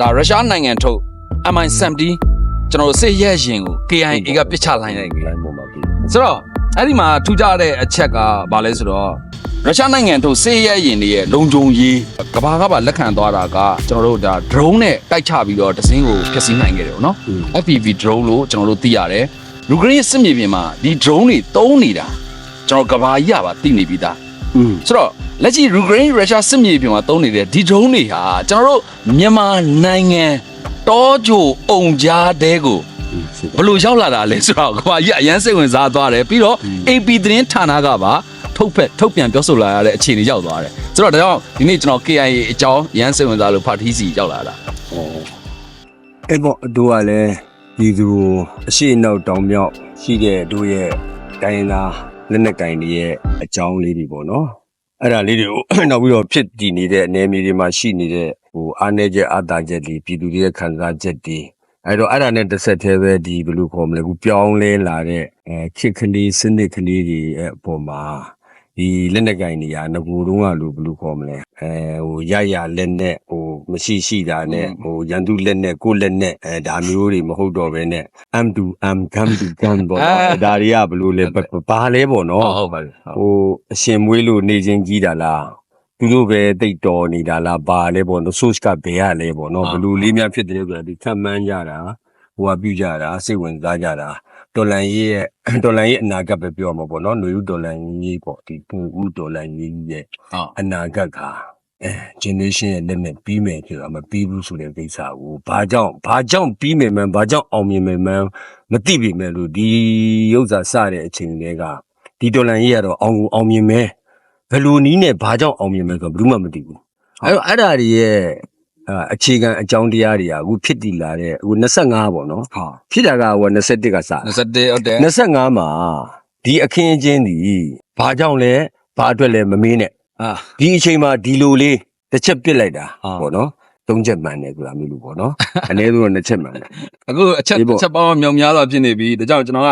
ဒါရုရှားနိုင်ငံထုတ် MI-17 ကျွန်တော်တို့စစ်ရဲရင်ကို KIA ကပစ်ချလိုက်နိုင်ပြီလိုင်းပေါ်မှာပြီးဆိုတော့အဲ့ဒီမှာထူးခြားတဲ့အချက်ကဘာလဲဆိုတော့ရုရှားနိုင်ငံထုတ်စစ်ရဲရင်တွေရဲ့လုံခြုံရေးကဘာကပါလက်ခံသွားတာကကျွန်တော်တို့ဒါ drone နဲ့တိုက်ချပြီးတော့တစင်းကိုဖျက်ဆီးနိုင်ခဲ့တယ်ပေါ့နော် FPV drone လို့ကျွန်တော်တို့သိရတယ်ယူကရိန်းစစ်မြေပြင်မှာဒီ drone တွေတုံးနေတာကျွန်တော်ကဘာကြီးရပါသိနေပြီသားอืมဆိုတော့ လက်ရှိယူကရိန်းရုရှားစစ်မြေပြင်မှာတုံးနေတဲ့ဒီ drone တွေဟာကျွန်တော်တို့မြန်မာနိုင်ငံတောကြိုအုံကြားတဲကိုဘလို့ရောက်လာတာလဲဆိုတော့ကဘာကြီးအရန်စိတ်ဝင်စားသွားတယ်ပြီးတော့ AP သတင်းဌာနကပါထုတ်ဖက်ထုတ်ပြန်ပြောဆိုလာရတဲ့အခြေအနေရောက်သွားတယ်ဆိုတော့ဒါကြောင့်ဒီနေ့ကျွန်တော် KIA အကြောင်းရန်စိတ်ဝင်စားလို့ဖာထီးစီရောက်လာတာအဲ့ပေါ့တို့ကလည်းဒီသူကိုအရှိအနောက်တောင်မြောက်ရှိတဲ့တို့ရဲ့တိုင်းရင်းသားလက်နက်ကင်တွေရဲ့အကြောင်းလေးတွေပေါ့နော် အဲ့ဒါလေးတွေကိုနောက်ပြီးတော့ဖြစ်တည်နေတဲ့အနေအမီတွေမှာရှိနေတဲ့ဟိုအားနေချက်အာသာချက်တွေပြည်သူတွေရဲ့ခံစားချက်တွေအဲ့တော့အဲ့ဒါနဲ့တစ်ဆက်တည်းပဲဒီဘယ်လိုခေါ်မလဲခုပြောင်းလဲလာတဲ့အဲခစ်ခလေးစနစ်ကလေးတွေရဲ့အပေါ်မှာ ဒီလက်နက်ကင်တွေဟာငကိုယ်တုံးကလို့ဘယ်လိုခေါ်မလဲအဲဟိုရရလက်နဲ့ဟိုမရှိရှိတာနဲ့ဟိုရန်သူလက်နဲ့ကိုယ်လက်နဲ့အဲဒါမျိုးတွေမဟုတ်တော့ဘဲနဲ့ am to am gam to gam ပေါ့နော်အဲဒါတွေကဘယ်လိုလဲဘဘာလဲပေါ့နော်ဟုတ်ပါပြီဟိုအရှင်မွေးလို့နေချင်းကြီးတာလားသူတို့ပဲတိတ်တော်နေတာလားဘာလဲပေါ့နော် source ကဘယ်ရလဲပေါ့နော်ဘယ်လိုလေးများဖြစ်တယ်ဆိုတာဒီခံမှန်းကြတာဟိုကပြုကြတာစိတ်ဝင်စားကြတာ ဒေါ်လန်ရေးရဲ့ဒေါ်လန်ရေးအနာဂတ်ပဲပြောမှာပေါ့နော်ຫນွေဦးဒေါ်လန်ရေးပေါ့ဒီပူဦးဒေါ်လန်ရေးရဲ့ဟုတ်အနာဂတ်ကအဲ generation ရဲ့လက်နဲ့ပြီးမယ်ဆိုတာမပြီးဘူးဆိုတဲ့ကိစ္စကိုဘာကြောင့်ဘာကြောင့်ပြီးမယ်မှန်းဘာကြောင့်အောင်မြင်မယ်မှန်းမသိပေမဲ့လို့ဒီဥစ္စာစတဲ့အချိန်တွေကဒီဒေါ်လန်ကြီးကတော့အောင်ကိုအောင်မြင်မယ်ဘယ်လိုနည်းနဲ့ဘာကြောင့်အောင်မြင်မယ်ဆိုတော့ဘယ်သူမှမသိဘူးအဲ့တော့အဲ့ဒါတွေရဲ့ အာအခြေခံအကြောင်းတရားတွေကအခုဖြစ်တည်လာတဲ့အခု25ပေါ့နော်ဟုတ်ဖြစ်တာကဟို21ကစတာ21ဟုတ်တယ်25မှာဒီအခင်းအကျင်းဒီဘာကြောင့်လဲဘာအတွက်လဲမမေးနဲ့အာဒီအချိန်မှာဒီလိုလေးတစ်ချက်ပစ်လိုက်တာအာပေါ့နော်သုံးချက်မှန်တယ်ဆိုတာမျိုးလို့ပေါ့နော်အနည်းဆုံးတော့နှစ်ချက်မှန်တယ်အခုအချက်ဒီပေါ့အချက်ပေါင်းမြောင်များစွာဖြစ်နေပြီဒါကြောင့်ကျွန်တော်က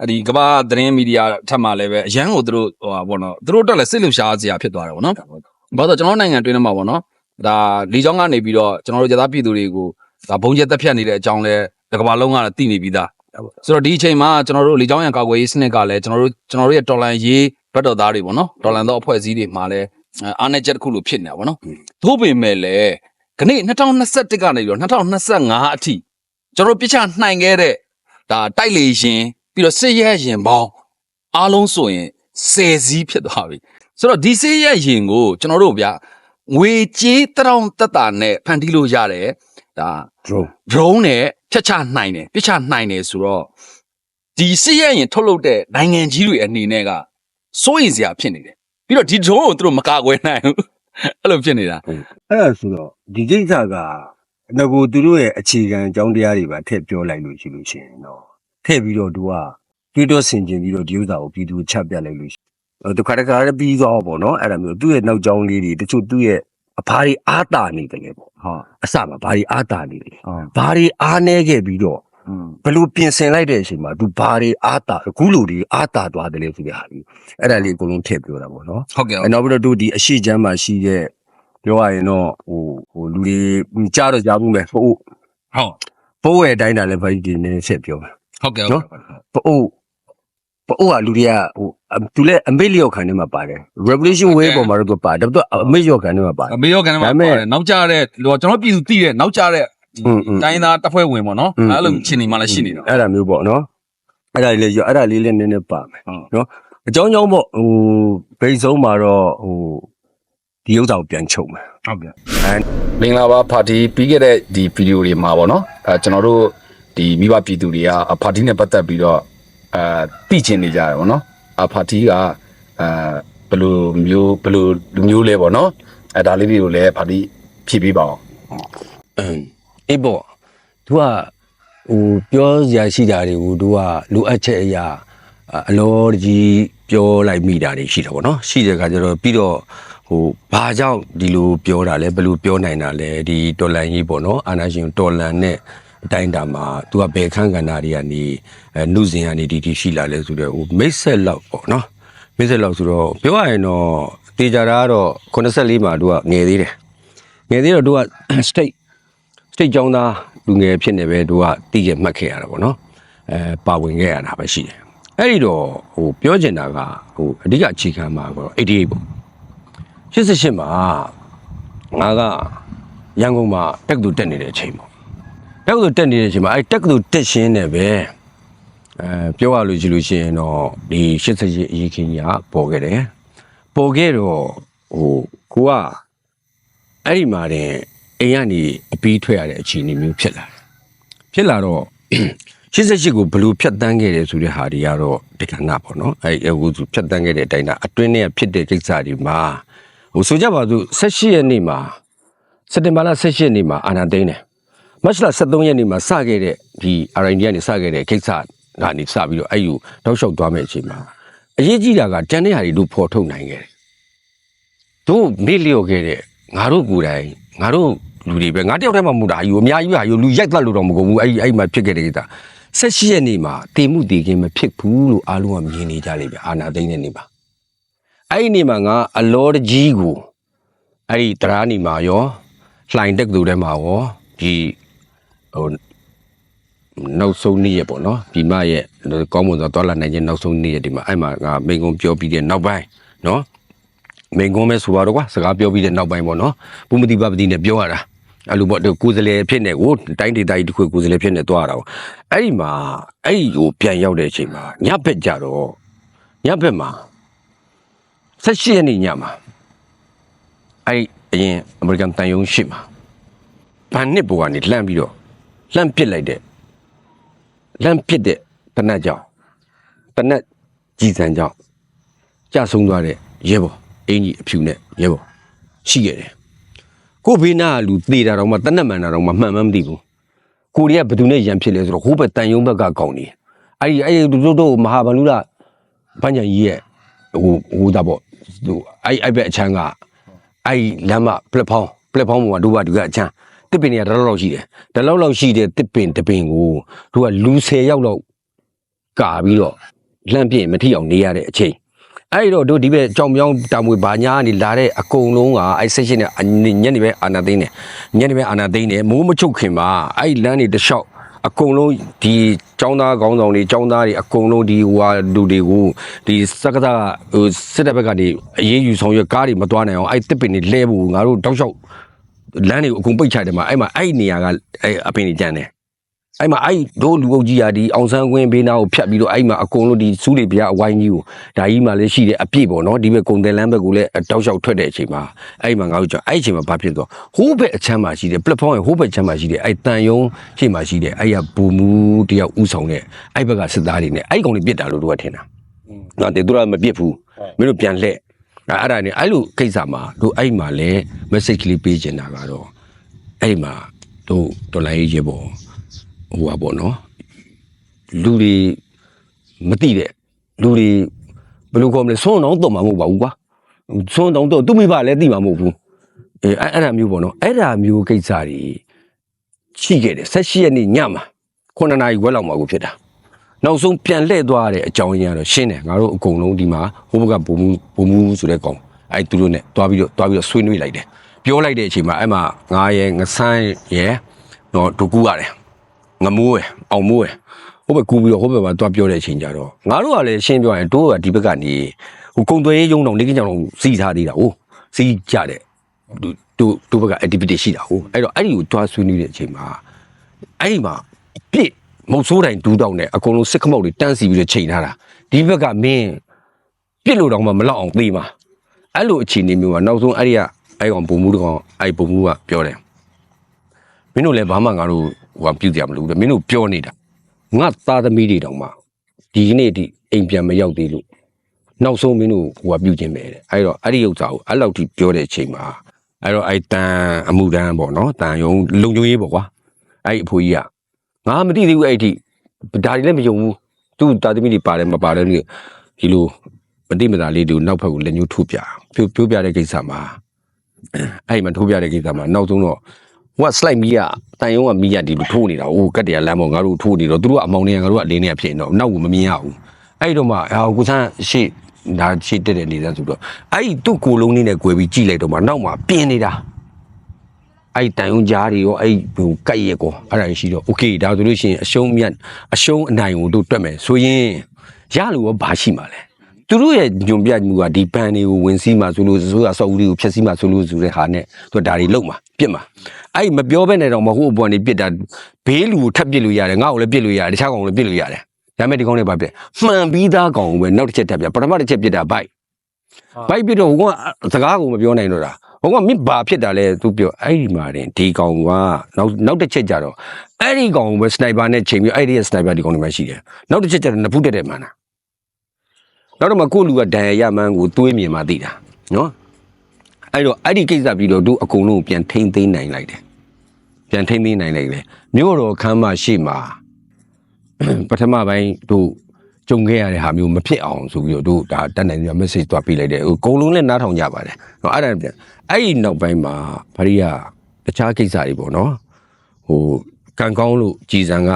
အဲ့ဒီကမ္ဘာသတင်းမီဒီယာထပ်မှလည်းပဲအရန်ကိုသူတို့ဟိုပါဘောနော်သူတို့တက်လည်းစိတ်လှုပ်ရှားစရာဖြစ်သွားတယ်ဗောနော်ဘာလို့လဲဆိုတော့ကျွန်တော်တို့နိုင်ငံတွင်းထဲမှာဗောနော် ဒါလီချောင်းကနေပြီးတော့ကျွန်တော်တို့ရသားပြည်သူတွေကိုဒါဘုံကျက်တက်ဖြတ်နေတဲ့အကြောင်းလဲဒီကမ္ဘာလုံးကလည်းသိနေပြီးသားဆိုတော့ဒီအချိန်မှာကျွန်တော်တို့လီချောင်းရံကာကွယ်ရေးစနစ်ကလည်းကျွန်တော်တို့ကျွန်တော်တို့ရဲ့တော်လန်ရေးဘက်တော်သားတွေဗောနော်တော်လန်သောအဖွဲ့အစည်းတွေမှာလည်းအားနေချက်တစ်ခုလိုဖြစ်နေတာဗောနော်သို့ပေမဲ့လည်းခဏ2021ကနေပြီးတော့2025အထိကျွန်တော်တို့ပြချနိုင်ခဲ့တဲ့ဒါတိုက်လေရင်ပြီးတော့စစ်ရဲရင်ပေါင်းအားလုံးဆိုရင်10စီးဖြစ်သွားပြီဆိုတော့ဒီစစ်ရဲရင်ကိုကျွန်တော်တို့ဗျ ငွေကြေးတရောင်တက်တာနဲ့ဖန်တီးလို့ရတယ်ဒါ drone drone နဲ့ဖြတ်ချနိုင်တယ်ပြချနိုင်တယ်ဆိုတော့ဒီစစ်ရဲရင်ထုတ်လုပ်တဲ့နိုင်ငံကြီးတွေအနေနဲ့ကစိုးရိမ်စရာဖြစ်နေတယ်ပြီးတော့ဒီ drone ကိုသူတို့မကာကွယ်နိုင်ဘူးအဲ့လိုဖြစ်နေတာအဲ့ဒါဆိုတော့ဒီကိစ္စကငကိုသူတို့ရဲ့အခြေခံအကြောင်းတရားတွေပါထည့်ပြောလိုက်လို့ရှိလို့ရှိရင်တော့ထည့်ပြီးတော့သူကတွေးတော့ဆင်ခြင်ပြီးတော့ဒီဥစ္စာကိုပြည်သူကိုချက်ပြလိုက်လို့ရှိရင် ဒုက္ခတခါလည်းပြီးသွားပေါ့နော်အဲ့ဒါမျိုးသူ့ရဲ့နောက်ကြောင်းလေးတွေတချို့သူ့ရဲ့အဖားတွေအားတာနေတယ်လေပေါ့ဟုတ်အစမှာဘာတွေအားတာနေလဲဟုတ်ဘာတွေအားနေခဲ့ပြီးတော့อืมဘလို့ပြင်ဆင်လိုက်တဲ့အချိန်မှာသူဘာတွေအားတာအခုလိုဒီအားတာသွားတယ်လေဆိုတဲ့ဟာကြီးအဲ့ဒါလေးအကုန်လုံးထည့်ပြောတာပေါ့နော်ဟုတ်ကဲ့အဲနောက်ပြီးတော့တို့ဒီအရှိချမ်းမှာရှိတဲ့ပြောရရင်တော့ဟိုဟိုလူတွေကြားတော့ကြားဘူးမယ်ပို့ဟုတ်ပို့ရဲ့အတိုင်းတာလည်းဘာကြီးဒီနည်းနည်းဆက်ပြောမယ်ဟုတ်ကဲ့နော် ပအို့ကလူတွေကဟိုသူလည်းအမေလျော့ခံနေမှာပါတယ် revolution wave ပေါ်မှာတော့သူပါတယ်တော့အမေလျော့ခံနေမှာပါတယ်အမေလျော့ခံနေမှာပါတယ်နောက်ကျတဲ့လူကကျွန်တော်ပြည်သူသိတဲ့နောက်ကျတဲ့တိုင်းသားတပ်ဖွဲ့ဝင်ပေါ့နော်အဲ့လိုချင်းနေမှလည်းရှိနေတော့အဲ့ဒါမျိုးပေါ့နော်အဲ့ဒါလေးလည်းအဲ့ဒါလေးလည်းနည်းနည်းပါမယ်နော်အကြောင်းကြောင့်ပေါ့ဟိုဘိတ်ဆုံးမှာတော့ဟိုဒီဥစ္စာကိုပြန်ချုပ်မယ်ဟုတ်ကဲ့အဲမင်္ဂလာပါပါတီပြီးခဲ့တဲ့ဒီဗီဒီယိုတွေမှာပေါ့နော်အဲကျွန်တော်တို့ဒီမိဘပြည်သူတွေကပါတီနဲ့ပတ်သက်ပြီးတော့ အဲသိချင်နေကြတယ်ပေါ့နော်အပါတီကအဲဘယ်လိုမျိုးဘယ်လိုလူမျိုးလဲပေါ့နော်အဲဒါလေးတွေကိုလည်းပါတီဖြည့်ပေးပါအောင်အင်းအေးပေါ့သူကဟိုပြောစရာရှိတာတွေကိုသူကလိုအပ်ချက်အရာအအလောကြီးပြောလိုက်မိတာတွေရှိတယ်ပေါ့နော်ရှိတဲ့အခါကျတော့ပြီးတော့ဟိုဘာကြောင့်ဒီလိုပြောတာလဲဘယ်လိုပြောနိုင်တာလဲဒီတော်လန်ကြီးပေါ့နော်အာနာရှင်တော်လန်နဲ့ အတိုင်းတာမှာသူကဘယ်ခန်းကဏ္ဍတွေကနေအဲနှုစဉ်ကနေဒီဒီရှိလာလဲဆိုတော့ဟိုမိတ်ဆက်လောက်ပေါ့နော်မိတ်ဆက်လောက်ဆိုတော့ပြောရရင်တော့တေချာတာကတော့84မှာသူကငယ်သေးတယ်ငယ်သေးတော့သူက state စိတ်ကြောင်းသားလူငယ်ဖြစ်နေပဲတို့ကတည်ရမှတ်ခဲ့ရတာပေါ့နော်အဲပါဝင်ခဲ့ရတာပဲရှိတယ်အဲ့ဒီတော့ဟိုပြောချင်တာကဟိုအဓိကအခြေခံမှာကတော့88ပေါ့88မှာငါကရန်ကုန်မှာတက္ကသိုလ်တက်နေတဲ့အချိန်ပေါ့ တက္ကသိုလ်တက်နေတဲ့အချိန်မှာအဲ့တက္ကသိုလ်တက်ရှင်းနေပဲအဲပြောရလို့ရှိလို့ရှိရင်တော့ဒီ88အရေးခင်းကြီးကပေါ်ခဲ့တယ်ပေါ်ခဲ့တော့ဟိုကိုကအဲ့ဒီမှာတင်အိမ်ကနေအပြီးထွက်ရတဲ့အခြေအနေမျိုးဖြစ်လာတယ်ဖြစ်လာတော့88ကိုဘယ်လို့ဖြတ်တန်းခဲ့တယ်ဆိုတဲ့ဟာတွေကတော့တက္ကနာပေါ့နော်အဲ့အခုသူဖြတ်တန်းခဲ့တဲ့အတိုင်းဒါအတွင်းထဲဖြစ်တဲ့ကိစ္စတွေမှာဟိုဆိုကြပါစို့18ရက်နေ့မှာစက်တင်ဘာလ18ရက်နေ့မှာအာနာသိန်းတယ် မတ်လ23ရက်နေ့မှာစခဲ့တဲ့ဒီ RND ကနေစခဲ့တဲ့ကိစ္စကနေစပြီးတော့အဲ့ယူတောက်လျှောက်သွားမယ့်အချိန်မှာအရေးကြီးတာကတန်တဲ့ဟာတွေတို့ဖော်ထုတ်နိုင်ခဲ့တယ်တို့မေ့လျော့ခဲ့တဲ့ငါတို့ကိုယ်တိုင်ငါတို့လူတွေပဲငါတယောက်တည်းမှမဟုတ်တာယူအများကြီးပဲဟာယူလူရိုက်သက်လို့တော့မကုန်ဘူးအဲ့ဒီအဲ့ဒီမှာဖြစ်ခဲ့တဲ့ကိစ္စဆက်ရှိရဲ့နေ့မှာတေမှုတေခင်းမဖြစ်ဘူးလို့အားလုံးကမြင်နေကြလိမ့်မယ်အာနာသိမ့်တဲ့နေ့မှာအဲ့ဒီနေ့မှာငါအလောတကြီးကိုအဲ့ဒီတရားနေမှာရောလှိုင်တက်သူထဲမှာရောဒီ ဟိုနောက်ဆုံးနေ့ရပေါ့နော်ဒီမရဲ့ကောင်းမွန်သောတော်လာနိုင်ခြင်းနောက်ဆုံးနေ့ရဒီမှာအဲ့မှာငါမိန်ကုန်းပြောပြီးတဲ့နောက်ပိုင်းနော်မိန်ကုန်းပဲဆိုတော့ကွာစကားပြောပြီးတဲ့နောက်ပိုင်းပေါ့နော်ဘုမတိပပတိနဲ့ပြောရတာအဲ့လိုပေါ့ဒီကိုယ်စလဲဖြစ်နေကိုတိုင်းဒေသကြီးတစ်ခုကိုယ်စလဲဖြစ်နေသွားတာပေါ့အဲ့ဒီမှာအဲ့ဒီကိုပြန်ရောက်တဲ့အချိန်မှာညဘက်ကြတော့ညဘက်မှာဆက်ရှိရနေညမှာအဲ့အရင်အမေရိကန်တန်ယုံရှိမှာဗန်နစ်ဘောကနေလှမ်းပြီးတော့ လှမ်းပစ်လိုက်တဲ့လှမ်းပစ်တဲ့တနတ်ကြောင့်တနတ်ကြီးစံကြောင့်ကြဆုံးသွားတဲ့ရဲဘော်အင်ကြီးအဖြူနဲ့ရဲဘော်ရှိခဲ့တယ်ကိုဘေးနာကလူသေတာတော့မှတနက်မှန်တာတော့မှမှန်မှန်းမသိဘူးကိုရီးယားဘယ်သူနဲ့ရန်ဖြစ်လဲဆိုတော့ဟိုးဘက်တန်ယုံဘက်ကကောင်းနေအဲ့ဒီအဲ့ဒီတို့တို့မဟာဗန္ဓုလဘញ្ញန်ကြီးရဲ့ဟိုဟိုတာပေါ့ဟိုအဲ့အဲ့ဘက်အချမ်းကအဲ့လမ်းမပလက်ဖောင်းပလက်ဖောင်းပေါ်မှာတို့ကဒီကအချမ်း တစ်ပင်တွေကတလောက်လောက်ရှိတယ်တလောက်လောက်ရှိတဲ့တစ်ပင်တစ်ပင်ကိုတို့ကလူ10ယောက်လောက်ကာပြီးတော့လှမ်းပြင်းမထိအောင်နေရတဲ့အချိန်အဲ့ဒီတော့တို့ဒီဘက်ကြောင်ပြောင်းတာမွေဘာညာကနေလာတဲ့အကုန်လုံးကအဲ့ဆက်ရှင်နဲ့ညနေပဲအာနာသိန်းတယ်ညနေပဲအာနာသိန်းတယ်မိုးမချုပ်ခင်မှာအဲ့လမ်းတွေတစ်လျှောက်အကုန်လုံးဒီចောင်းသားကောင်းဆောင်တွေចောင်းသားတွေအကုန်လုံးဒီဟိုဟာလူတွေကိုဒီစက္ကသဟိုစစ်တပ်ဘက်ကနေအေးအေးယူဆောင်ရွက်ကားတွေမသွားနိုင်အောင်အဲ့တစ်ပင်တွေလဲဖို့ငါတို့တောက်လျှောက် လမ်းတွေကိုအကုန်ပိတ်ချတယ်မှာအဲ့မှာအဲ့နေရာကအဲ့အပင်တွေကျန်တယ်အဲ့မှာအဲ့တို့လူအုပ်ကြီးอ่ะဒီအောင်ဆန်းကွင်းဘေးနားကိုဖြတ်ပြီးတော့အဲ့မှာအကုန်လုံးဒီစူးတွေပြအဝိုင်းကြီးကိုဒါကြီးမှလည်းရှိတယ်အပြည့်ပေါ့နော်ဒီဘက်ကုံတယ်လမ်းဘက်ကိုလည်းတောက်လျှောက်ထွက်တဲ့အချိန်မှာအဲ့မှာငါတို့ကြောင့်အဲ့အချိန်မှာဘာဖြစ်သွားဟိုးဘက်အချမ်းမှာရှိတယ်ပလက်ဖောင်းရဲ့ဟိုးဘက်ချမ်းမှာရှိတယ်အဲ့တန်ယုံရှေ့မှာရှိတယ်အဲ့ရဘူမူတယောက်ဥဆောင်တဲ့အဲ့ဘက်ကစစ်သားတွေနဲ့အဲ့ကောင်တွေပြစ်တာလို့တို့ကထင်တာနော်တေတို့ကမပြစ်ဘူးမင်းတို့ပြန်လှည့် အဲ့အဲ့ဒါနဲ့အဲ့လိုကိစ္စမှာတို့အဲ့မှာလည်း message ကလေးပေးချင်တာကတော့အဲ့မှာတို့ဒေါ်လာရေးရေပေါ့ဟိုပါပေါ့နော်လူတွေမသိတဲ့လူတွေဘယ်လိုခေါ်မလဲဆွမ်းတော့တော့မှာမဟုတ်ပါဘူးကွာဆွမ်းတော့တော့သူ့မိဘလည်းသိမှာမဟုတ်ဘူးအဲအဲ့အဲ့ဒါမျိုးပေါ့နော်အဲ့ဒါမျိုးကိစ္စတွေရှိခဲ့တယ်၁၈ရက်နေ့ညမှာ9နာရီခွဲလောက်မှာကိုဖြစ်တာ နောက်ဆုံးပြန်လှည့်သွားတဲ့အကြောင်းရင်းကတော့ရှင်းတယ်ငါတို့အကုန်လုံးဒီမှာဟိုဘက်ကဘုံမူဘုံမူဆိုတဲ့ကောင်အဲ့သူတို့နဲ့တွားပြီးတော့တွားပြီးတော့ဆွေးနွေးလိုက်တယ်ပြောလိုက်တဲ့အချိန်မှာအဲ့မှာငါရဲ့ငဆန်းရဲ့တော့ဒုကူရတယ်ငမိုးရယ်အောင်မိုးရယ်ဟိုဘက်ကူပြီးတော့ဟိုဘက်မှာတွားပြောတဲ့အချိန်ကြတော့ငါတို့ကလည်းရှင်းပြောရင်တို့ကဒီဘက်ကနေဟိုကုံသွဲရုံတော့နေကင်းကြောင်တော့စီးထားသေးတာဟိုစီးကြတဲ့တို့တို့တို့ဘက်က activity ရှိတာဟိုအဲ့တော့အဲ့ဒီကိုတွားဆွေးနွေးတဲ့အချိန်မှာအဲ့ဒီမှာပြစ် မုတ်ဆိုးတိုင်းဒူးတောင်းနဲ့အကုန်လုံးစစ်ခမောက်တွေတန်းစီပြီးတော့ချိန်ထားတာဒီဘက်ကမင်းပြစ်လို့တော့မှမလောက်အောင်သေးမှာအဲ့လိုအခြေအနေမျိုးမှာနောက်ဆုံးအဲ့ဒီကအဲ့ကောင်ပုံမှုတကောင်အဲ့ပုံမှုကပြောတယ်မင်းတို့လည်းဘာမှငါတို့ဟိုကပြုတ်ကြမလို့တဲ့မင်းတို့ပြောနေတာငါသားသမီးတွေတောင်မှဒီကနေ့အထိအိမ်ပြန်မရောက်သေးလို့နောက်ဆုံးမင်းတို့ဟိုကပြုတ်ခြင်းပဲတဲ့အဲ့တော့အဲ့ဒီဥစ္စာကိုအဲ့လောက်ထိပြောတဲ့အချိန်မှာအဲ့တော့အဲ့တန်အမှုတန်းပေါ့နော်တန်ယုံလုံချုံရေးပေါ့ကွာအဲ့အဖိုးကြီးက ငါမသိသေးဘူးအဲ့ဒီဒါတွေလည်းမယုံဘူးသူ့သားသမီးတွေပါတယ်မပါတယ်လို့ဒီလိုမတိမတာလေးတွေကိုနောက်ဘက်ကိုလက်ညှိုးထိုးပြပြပြပြတဲ့ကိစ္စမှာအဲ့မှာထိုးပြတဲ့ကိစ္စမှာနောက်ဆုံးတော့ဟိုက slide မီးကတန်ယုံကမီးကဒီလိုထိုးနေတာဟိုကတ်တရလမ်းပေါ်ငါတို့ထိုးနေတော့သူတို့ကအမောင်တွေကငါတို့ကအလင်းတွေကဖြစ်နေတော့နောက်ကိုမမြင်ရဘူးအဲ့တော့မှဟာကိုဆန်းရှေ့ဒါရှေ့တက်တဲ့နေသားဆိုတော့အဲ့ဒီသူ့ကိုယ်လုံးလေးနဲ့꿰ပြီးကြည့်လိုက်တော့မှနောက်မှာပြင်းနေတာ အဲ့တန်ယုံကြားတွေရောအဲ့ဟိုကတ်ရက်ကောအဲ့ဒါရှိတော့ okay ဒါဆိုလို့ရှိရင်အရှုံးမြတ်အရှုံးအနိုင်ကိုတို့တွက်မယ်ဆိုရင်ရလို့ရောဘာရှိမှာလဲသူတို့ရဲ့ညွန်ပြမှုကဒီပန်တွေကိုဝင်စီးမှဆိုလို့ဆိုရဆောက်ဦးတွေကိုဖျက်ဆီးမှဆိုလို့ဆိုတဲ့ဟာနဲ့သူဒါတွေလုံမှာပြစ်မှာအဲ့မပြောဘဲနဲ့တော့မဟုတ်ဘောနေပြစ်တာဘေးလူကိုထပ်ပြစ်လို့ရတယ်ငါ့ကိုလည်းပြစ်လို့ရတယ်တခြားကောင်ကိုလည်းပြစ်လို့ရတယ်ဒါပေမဲ့ဒီကောင်တွေဘာပြစ်မှန်ပြီးသားကောင်ကိုပဲနောက်တစ်ချက်ထပ်ပြပထမတစ်ချက်ပြစ်တာဘိုက်ဘိုက်ပြတော့ဟိုကစကားကိုမပြောနိုင်တော့တာ ဟိုကမင်းဘာဖြစ်တာလဲသူပြောအဲ့ဒီမှာတင်ဒီကောင်ကနောက်နောက်တစ်ချက်ကြတော့အဲ့ဒီကောင်ကိုပဲစနိုက်ပါနဲ့ချိန်ပြီးအဲ့ဒီရဲ့စနိုက်ပါဒီကောင်တွေမှရှိတယ်နောက်တစ်ချက်ကြတော့နဖူးတက်တယ်မှန်တာနောက်တော့မှကိုယ့်လူကဒဏ်ရာရမှန်းကိုတွေးမြင်မှသိတာနော်အဲ့တော့အဲ့ဒီကိစ္စပြီးတော့သူအကုန်လုံးကိုပြန်ထိမ့်သိမ်းနိုင်လိုက်တယ်ပြန်ထိမ့်သိမ်းနိုင်လိုက်တယ်မြို့တော်ခမ်းမရှိမှာပထမပိုင်းတို့ ကြုံခဲ့ရတဲ့ဟာမျိုးမဖြစ်အောင်ဆိုပြီးတော့တို့ဒါတက်နိုင်ပြီး message သွားပေးလိုက်တယ်ဟိုအကုန်လုံးလည်းနားထောင်ကြပါတယ်ဟောအဲ့ဒါပြန်အဲ့ဒီနောက်ပိုင်းမှာဗရိယတခြားကိစ္စတွေပေါ့နော်ဟိုကံကောင်းလို့ကြည်စံက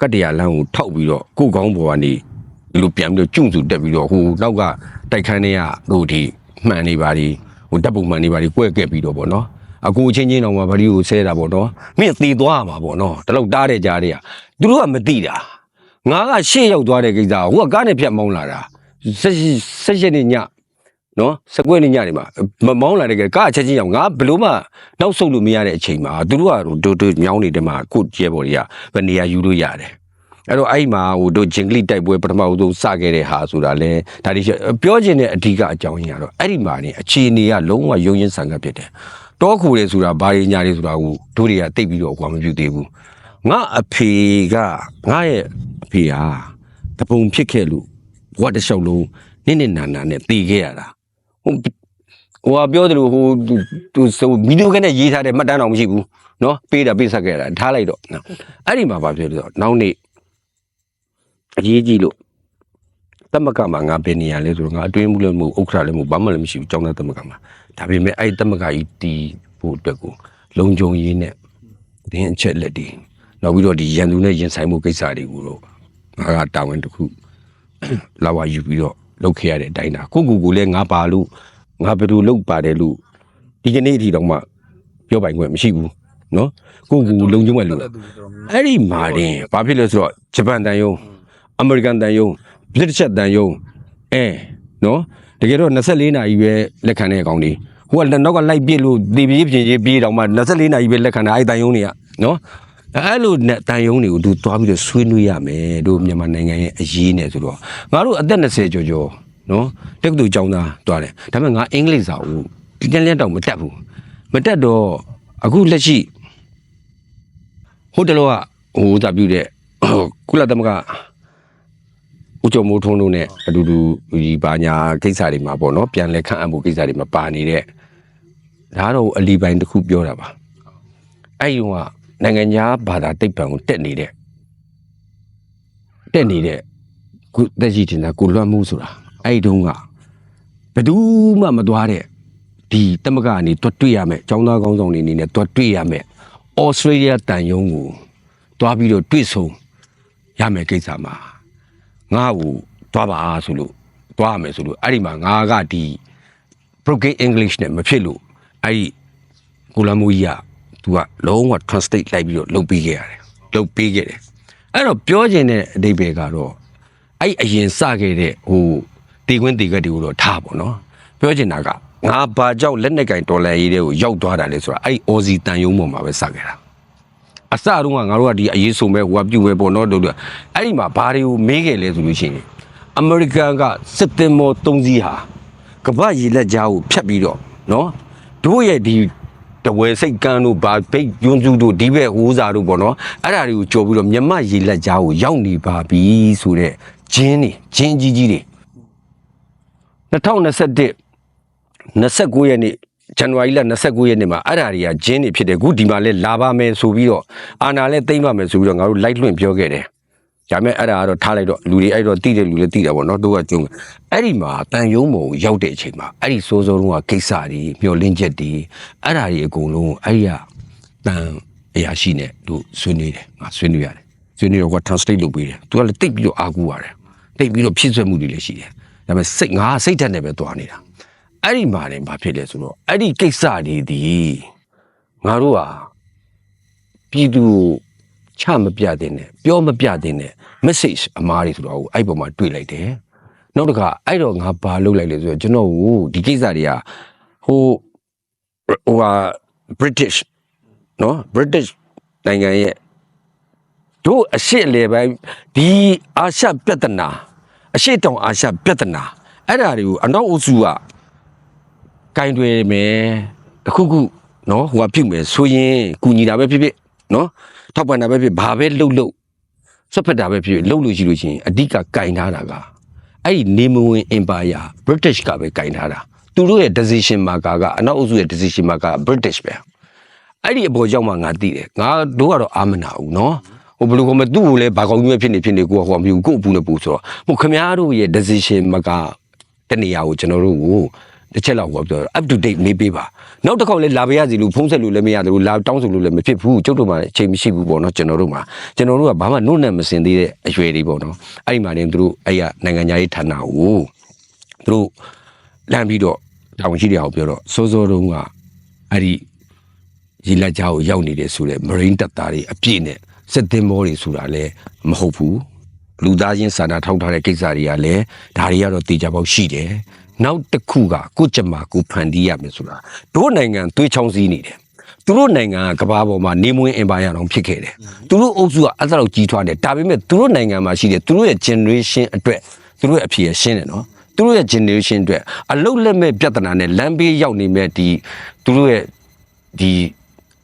ကတ္တရာလမ်းကိုထောက်ပြီးတော့ကိုယ်ကောင်းပေါ်ကနေဒီလိုပြန်ပြီးတော့ကျုံစုတက်ပြီးတော့ဟိုနောက်ကတိုက်ခန်းတွေကတို့ဒီမှန်နေပါဒီဟိုတပ်ပုံမှန်နေပါဒီကွဲခဲ့ပြီးတော့ပေါ့နော်အကူအချင်းချင်းတော့မှဗရိကိုဆဲတာပေါ့နော်မင်းသေသွားမှာပေါ့နော်တလောက်တားတဲ့ကြားတွေကသူတို့ကမသိတာ ငါကရှေ့ရောက်သွားတဲ့ကိစ္စကိုဟိုကကားနဲ့ဖြတ်မောင်းလာတာဆက်ဆက်ရက်နေညနော်စကွဲနေညနေမှာမမောင်းလာတဲ့ကကားအချက်ချင်းရောက်ငါဘလို့မှနောက်ဆုတ်လို့မရတဲ့အချိန်မှာသူတို့ကဒိုဒိုညောင်းနေတဲ့မှာကိုကျဲပေါ်တွေကဘယ်နေရာယူလို့ရတယ်အဲ့တော့အဲ့မှာဟိုတို့ဂျင်ဂလီတိုက်ပွဲပထမဆုံးစခဲ့တဲ့ဟာဆိုတာလဲဒါဒီပြောချင်တဲ့အဓိကအကြောင်းရင်းကတော့အဲ့ဒီမှာနေအခြေအနေကလုံးဝရုံရင်းဆန်ကပ်ဖြစ်တယ်တောခိုတယ်ဆိုတာဘာတွေညာတွေဆိုတာကိုတို့တွေကတိတ်ပြီးတော့ကွာမပြုသေးဘူး ငါအဖေကငါရဲ့အဖေဟာတပုံဖြစ်ခဲ့လို့ဘဝတစ်လျှောက်လုံးနစ်နစ်နာနာနဲ့တည်ခဲ့ရတာဟိုဟိုကပြောတယ်လို့ဟိုသူသူဆိုဗီဒီယိုကနဲ့ရေးထားတဲ့မှတ်တမ်းတော့မရှိဘူးเนาะပေးတာပေးဆက်ခဲ့တာထားလိုက်တော့နော်အဲ့ဒီမှာဘာပြောလဲဆိုတော့နောက်နေ့အရေးကြီးလို့တမကမှာငါဘယ်နေရလဲဆိုတော့ငါအတွင်းမှုလည်းမဟုတ်ဥက္ခရာလည်းမဟုတ်ဘာမှလည်းမရှိဘူးကျောင်းသားတမကမှာဒါပေမဲ့အဲ့ဒီတမကကြီးတီးဖို့အတွက်ကိုလုံခြုံရေးနဲ့တင်းအချက်လက်တွေ နောက်ပြီးတော့ဒီရန်သူနဲ့ရင်ဆိုင်မှုကိစ္စတွေကိုတော့ငါကတာဝန်တစ်ခုလာဝယူပြီးတော့လုပ်ခဲ့ရတဲ့အတိုင်းဒါကိုကိုကိုလည်းငါပါလို့ငါဘယ်လိုလုပ်ပါတယ်လို့ဒီကနေ့အထိတော့မှပြောပိုင်ခွင့်မရှိဘူးနော်ကိုကိုလုံချုံမဲ့လို့အဲ့ဒီမှာတင်ဘာဖြစ်လဲဆိုတော့ဂျပန်တန်ယုံအမေရိကန်တန်ယုံဗြိတိရှ်တန်ယုံအဲနော်တကယ်တော့24နာရီပဲလက်ခံတဲ့အကောင်တွေဟိုကနောက်ကလိုက်ပြစ်လို့ဒီပြေးပြင်ပြေးပြေးတော့မှ24နာရီပဲလက်ခံတာအဲ့တန်ယုံတွေကနော် အဲ့လိုနဲ့တန်ယုံတွေကိုသူသွားပြီးတော့ဆွေးနွေးရမယ်တို့မြန်မာနိုင်ငံရဲ့အရေးနဲ့ဆိုတော့ငါတို့အသက်20ကျော်ကျော်နော်တက္ကသိုလ်ကျောင်းသားတွားတယ်ဒါပေမဲ့ငါအင်္ဂလိပ်စာကိုဒီတန်းလျက်တော့မတက်ဘူးမတက်တော့အခုလက်ရှိဟိုတလောကဟိုသာပြုတဲ့ကုလသမဂ္ဂဦးကျော်မိုးထွန်းတို့နဲ့အတူတူဒီဘာညာကိစ္စတွေမှာပေါ့နော်ပြန်လဲခန့်အပ်မှုကိစ္စတွေမှာပါနေတဲ့ဒါတော့အလီပိုင်းတစ်ခုပြောတာပါအဲ့ဒီက နိုင်ငံခြားဘာသာတိတ်ပံကိုတက်နေတဲ့တက်နေတဲ့ကုတက်ကြီးတင်တာကိုလွတ်မှုဆိုတာအဲ့ဒီတုန်းကဘယ်သူမှမသွားတဲ့ဒီတမကကနေတွတ်တွေ့ရမယ်ចောင်းသားကောင်းဆောင်တွေအနေနဲ့တွတ်တွေ့ရမယ်ဩစတြေးလျတန်ယုံကိုတွားပြီးတော့တွေ့ဆုံရမယ်ကိစ္စမှာငါ့ကိုတွားပါဆိုလို့တွားရမယ်ဆိုလို့အဲ့ဒီမှာငါကဒီ broken english နဲ့မဖြစ်လို့အဲ့ဒီကိုလမူကြီးက သူကလုံးဝ translate လိုက်ပြီးတော့လုပ်ပေးခဲ့ရတယ်လုပ်ပေးခဲ့တယ်အဲ့တော့ပြောချင်တဲ့အဓိပ္ပာယ်ကတော့အဲ့အရင်စခဲ့တဲ့ဟိုတေခွင်းတေခွက်တွေကိုတော့ထားပါတော့ပြောချင်တာကငါဘာကြောင့်လက်နဲ့ကင်ဒေါ်လာရေးတွေကိုရောက်သွားတာလဲဆိုတာအဲ့အော်စီတန်ယုံပေါ်မှာပဲစခဲ့တာအစတုန်းကငါတို့ကဒီအရေးဆုံးပဲဟိုကပြုတ်ပဲပေါ့နော်တို့တို့အဲ့ဒီမှာဘာတွေကိုမေးခဲ့လဲဆိုလို့ရှိရင်အမေရိကန်ကစစ်တင်မော၃စီးဟာကမ္ဘာရေလက်ကြားကိုဖြတ်ပြီးတော့နော်တို့ရဲ့ဒီ တဝဲစိတ်ကန်းတို့ဗာဘိတ်ယွန်းစုတို့ဒီဘက်ဟိုးစာတို့ပေါ့နော်အဲ့ဒါတွေကိုကြော်ပြီးတော့မြမရေလက်ကြားကိုရောက်နေပါပြီဆိုတဲ့ဂျင်းနေဂျင်းကြီးကြီးတွေ2021 29ရက်နေ့ဇန်နဝါရီလ29ရက်နေ့မှာအဲ့ဒါတွေကဂျင်းတွေဖြစ်တယ်အခုဒီမှာလဲလာပါမယ်ဆိုပြီးတော့အာနာလဲသိမ့်ပါမယ်ဆိုပြီးတော့ငါတို့လိုက်လွင့်ပြောခဲ့တယ် ဒါပေမဲ့အဲ့ဒါကတော့ထားလိုက်တော့လူတွေအဲ့တော့တိတဲ့လူတွေတိတာပေါ့နော်တို့ကကျုံအဲ့ဒီမှာတန်ယုံမုံရောက်တဲ့အချိန်မှာအဲ့ဒီစိုးစိုးတုန်းကကိစ္စတွေမျောလင်းချက်တွေအဲ့ဒါတွေအကုန်လုံးအဲ့ဒီကတန်အရာရှိနေတို့ဆွေးနွေးတယ်ငါဆွေးနွေးရတယ်ဆွေးနွေးတော့က translate လုပ်ပေးတယ်သူကလည်းတိတ်ပြီးတော့အားကိုးရတယ်တိတ်ပြီးတော့ဖြစ်ဆွဲမှုတွေလည်းရှိတယ်ဒါပေမဲ့စိတ်ငါစိတ်ဓာတ်နဲ့ပဲသွားနေတာအဲ့ဒီမှာနေဘာဖြစ်လဲဆိုတော့အဲ့ဒီကိစ္စတွေဒီငါတို့ဟာပြည်သူကို ချမပြတဲ့နဲ့ပြောမပြတဲ့နဲ့ message အမားတွေဆိုတော့အဲ့ပေါ်မှာတွေ့လိုက်တယ်နောက်တစ်ခါအဲ့တော့ငါဘာလုပ်လိုက်လဲဆိုတော့ကျွန်တော်ကိုဒီကိစ္စတွေကဟိုဟိုဟာ British နော် British နိုင်ငံရဲ့တို့အရှိအလေပိုင်းဒီအာရှပြဿနာအရှိတောင်အာရှပြဿနာအဲ့ဒါတွေကိုအနောက်အုပ်စုကကင်တွေမယ်တခုခုနော်ဟိုကပြုတ်မယ်ဆိုရင်ကုညီတာပဲဖြစ်ဖြစ်နော် ထောက်ပံ့တာပဲဖြစ်ဘာပဲလှုပ်လှုပ်ဆွတ်ဖက်တာပဲဖြစ်ဖြစ်လှုပ်လို့ရှိလို့ရှိရင်အဓိကကင်ထားတာကအဲ့ဒီနေမဝင် empire british ကပဲကင်ထားတာသူတို့ရဲ့ decision maker ကအနောက်အုပ်စုရဲ့ decision maker က british ပဲအဲ့ဒီအပေါ်ရောက်မှငါသိတယ်ငါတို့ကတော့အာမနာဘူးနော်ဟိုဘယ်လိုကောမသူ့ကိုလည်းဘာကောင်းကြီးပဲဖြစ်နေဖြစ်နေကိုကဟိုမယူကို့အပူနဲ့ပူဆိုတော့ဟိုခမားတို့ရဲ့ decision maker တနေရာကိုကျွန်တော်တို့ကို တစ်ချက်လောက်ဟောပြော up to date မေးပေးပါနောက်တစ်ခေါက်လည်းလာပေးရစီလို့ဖုံးဆက်လို့လည်းမရတယ်လို့လာတောင်းဆိုလို့လည်းမဖြစ်ဘူးကျုပ်တို့မှလည်းအချိန်မရှိဘူးပေါ့နော်ကျွန်တော်တို့မှကျွန်တော်တို့ကဘာမှနှုတ်နဲ့မစင်သေးတဲ့အရွယ်တွေပေါ့နော်အဲ့ဒီမှာနေသူတို့အဲ့ရနိုင်ငံသားရေးဌာနကိုသူတို့လမ်းပြီးတော့တောင်ရှိတယ်အောင်ပြောတော့စိုးစိုးတုံးကအဲ့ဒီရေလက်ကြားကိုရောက်နေတယ်ဆိုတဲ့ marine တပ်သားတွေအပြည့်နဲ့စစ်သင်္ဘောတွေဆိုတာလည်းမဟုတ်ဘူးလူသားချင်းစာနာထောက်ထားတဲ့ကိစ္စတွေကလည်းဒါတွေကတော့တေချာပေါက်ရှိတယ်။ နောက်တစ်ခုကကိုယ့်ကြမ္မာကိုဖန်တီးရမယ်ဆိုတာတို့နိုင်ငံသွေးချောင်းစည်းနေတယ်။သူတို့နိုင်ငံကကမ္ဘာပေါ်မှာနေမွေးအင်ပါယာတောင်ဖြစ်ခဲ့တယ်။သူတို့အုပ်စုကအသက်လောက်ကြီးထွားတယ်။ဒါပေမဲ့သူတို့နိုင်ငံမှာရှိတယ်သူတို့ရဲ့ generation အတွက်သူတို့ရဲ့အဖြစ်ရရှင်းတယ်နော်။သူတို့ရဲ့ generation အတွက်အလုတ်လက်မဲ့ပြဿနာနဲ့လမ်းဘေးရောက်နေမဲ့ဒီသူတို့ရဲ့ဒီ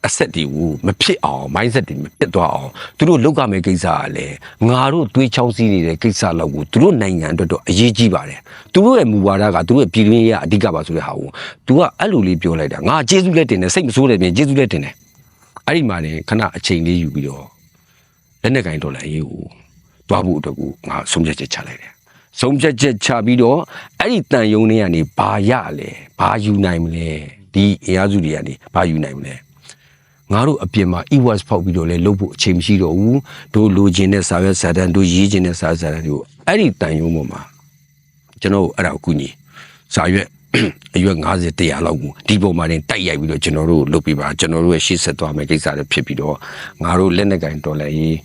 အဆက်တွေကိုမဖြစ်အောင် mindset တွေမဖြစ်သွားအောင်သူတို့လောက်ကမဲ့ကိစ္စကလည်းငါတို့တွေးချောင်းစည်းနေတဲ့ကိစ္စလောက်ကိုသူတို့နိုင်ငံအတွက်တော့အရေးကြီးပါတယ်သူတို့ရဲ့မူဝါဒကသူတို့ရဲ့ပြည်တွင်းရေးကအဓိကပါဆိုတဲ့ဟာကို तू ကအဲ့လိုလေးပြောလိုက်တာငါကျေးဇူးလက်တင်တယ်စိတ်မဆိုးတယ်ပြင်ကျေးဇူးလက်တင်တယ်အဲ့ဒီမှာနေခဏအချိန်လေးယူပြီးတော့လက်နဲ့ကင်ဒေါ်လာရေးကိုတွားဖို့အတွက်ကိုငါဆုံးဖြတ်ချက်ချလိုက်တယ်ဆုံးဖြတ်ချက်ချပြီးတော့အဲ့ဒီတန်ယုံတွေကနေဘာရလဲဘာယူနိုင်မလဲဒီအင်အားစုတွေကနေဘာယူနိုင်မလဲ ငါတို့အပြင်မှာ e-watch ဖောက်ပြီးတော့လဲလုပ်ဖို့အချိန်မရှိတော့ဘူးတို့လိုချင်တဲ့စာရွက်စာတမ်းတို့ရေးချင်တဲ့စာရွက်စာတမ်းတွေကိုအဲ့ဒီတန်ရုံးပေါ်မှာကျွန်တော်တို့အဲ့ဒါကိုကူညီစာရွက်အရွက်90 100လောက်ကိုဒီပုံမှာတင်တိုက်ရိုက်ပြီးတော့ကျွန်တော်တို့လုပ်ပြပါကျွန်တော်တို့ရဲ့ရှေ့ဆက်သွားမယ့်ကိစ္စတွေဖြစ်ပြီးတော့ငါတို့လက်နဲ့ကင်ဒေါ်လာရေး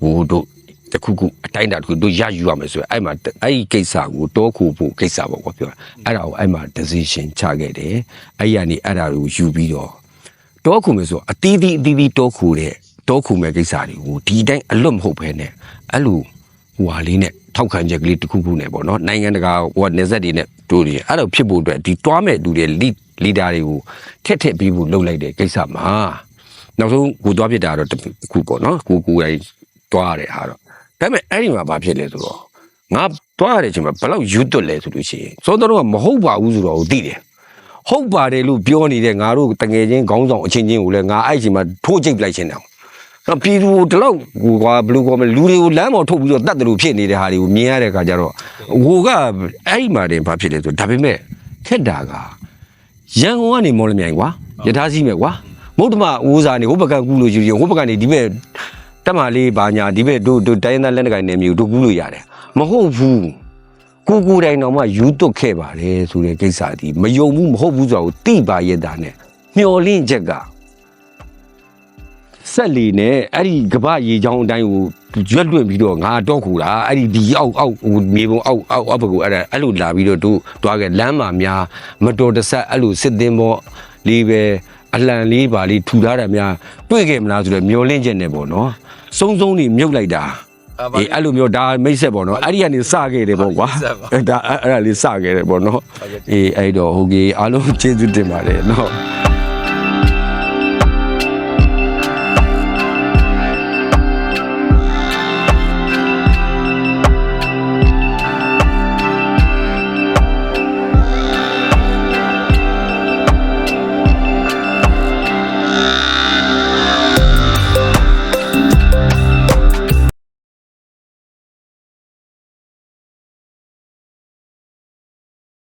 ဟိုတို့တခုခုအတိုင်းအတာတစ်ခုတို့ရယူရမယ်ဆိုရင်အဲ့မှာအဲ့ဒီကိစ္စကိုတောခုဖို့ကိစ္စပေါ့ကွာပြောတာအဲ့ဒါကိုအဲ့မှာ decision ချခဲ့တယ်အဲ့ဒီကနေအဲ့ဒါကိုယူပြီးတော့ တောခုမယ်ဆိုအတီးတီးအတီးတီးတောခုတဲ့တောခုမယ်ကိစ္စတွေကိုဒီတိုင်းအလွတ်မဟုတ်ဘဲနဲ့အဲ့လိုဟိုဟာလေးနဲ့ထောက်ခံချက်ကလေးတစ်ခုခုနဲ့ပေါ့နော်နိုင်ငံတကာဟိုကနေဆက်တွေနဲ့တို့တွေအဲ့လိုဖြစ်ဖို့အတွက်ဒီတွားမဲ့လူတွေလီလီဒါတွေကိုထက်ထက်ပြီးဖို့လုပ်လိုက်တဲ့ကိစ္စမှာနောက်ဆုံးကိုတွားဖြစ်တာတော့တစ်ခုပေါ့နော်ကိုကိုယ်တိုင်တွားရတဲ့ဟာတော့ဒါပေမဲ့အဲ့ဒီမှာဘာဖြစ်လဲဆိုတော့ငါတွားရတဲ့အချိန်မှာဘယ်လောက်ယူသွတ်လဲဆိုလို့ရှိရင်စောတော်ကမဟုတ်ပါဘူးဆိုတော့သိတယ် ဟုတ်ပါတယ်လို့ပြောနေတဲ့ငါတို့တငယ်ချင်းခေါင်းဆောင်အချင်းချင်းကိုလည်းငါအဲ့ဒီမှာထိုးကြိတ်လိုက်ခြင်းတောင်တော့ပြည်သူဒီလောက်ဟိုကွာဘယ်လိုကောမလဲလူတွေကိုလမ်းပေါ်ထုတ်ပြီးတော့တတ်တယ်လို့ဖြစ်နေတဲ့ဟာတွေကိုမြင်ရတဲ့အခါကျတော့ဟိုကအဲ့ဒီမှာတင်ဘာဖြစ်လဲဆိုဒါပေမဲ့ခက်တာကရန်ကုန်ကနေမော်လမြိုင်ကွာယထာစီးမယ်ကွာမုတ်တမဦးစားနေဟိုဘက်ကကူးလို့ယူရင်ဟိုဘက်ကနေဒီဘက်တက်မလေးဘာညာဒီဘက်တို့တို့တိုင်းသားလက်နက်ကိုင်နေမျိုးတို့ကူးလို့ရတယ်မဟုတ်ဘူး ကိုကိုယ်တိုင်တော့မှယူသွတ်ခဲ့ပါတယ်ဆိုတဲ့ကိစ္စဒီမယုံဘူးမဟုတ်ဘူးဆိုတော့တိပါရတာနဲ့မျော်လင့်ချက်ကဆက်လီနဲ့အဲ့ဒီကပရေချောင်းအတိုင်းကိုရွက်လွင့်ပြီးတော့ငါတော့ခူတာအဲ့ဒီဒီအောက်အောက်ဟိုမြေပုံအောက်အောက်အောက်ဘက်ကိုအဲ့ဒါအဲ့လိုလာပြီးတော့တို့တွားခဲ့လမ်းမှာများမတော်တဆအဲ့လိုစစ်သင်းဘောလေးပဲအလံလေးပါလေးထူထားတာများတွေ့ခဲ့မလားဆိုတော့မျော်လင့်ချက်နဲ့ပေါ့နော်စုံစုံနေမြုပ်လိုက်တာ အေးအဲ့လိုမျိုးဒါမိတ်ဆက်ပေါ့နော်အဲ့ဒီကနေစခဲ့တယ်ပေါ့ကွာအဲ့ဒါအဲ့အဲ့ဒါလေးစခဲ့တယ်ပေါ့နော်အေးအဲ့တော့ဟုတ်ကဲ့အားလုံးကျေးဇူးတင်ပါတယ်နော်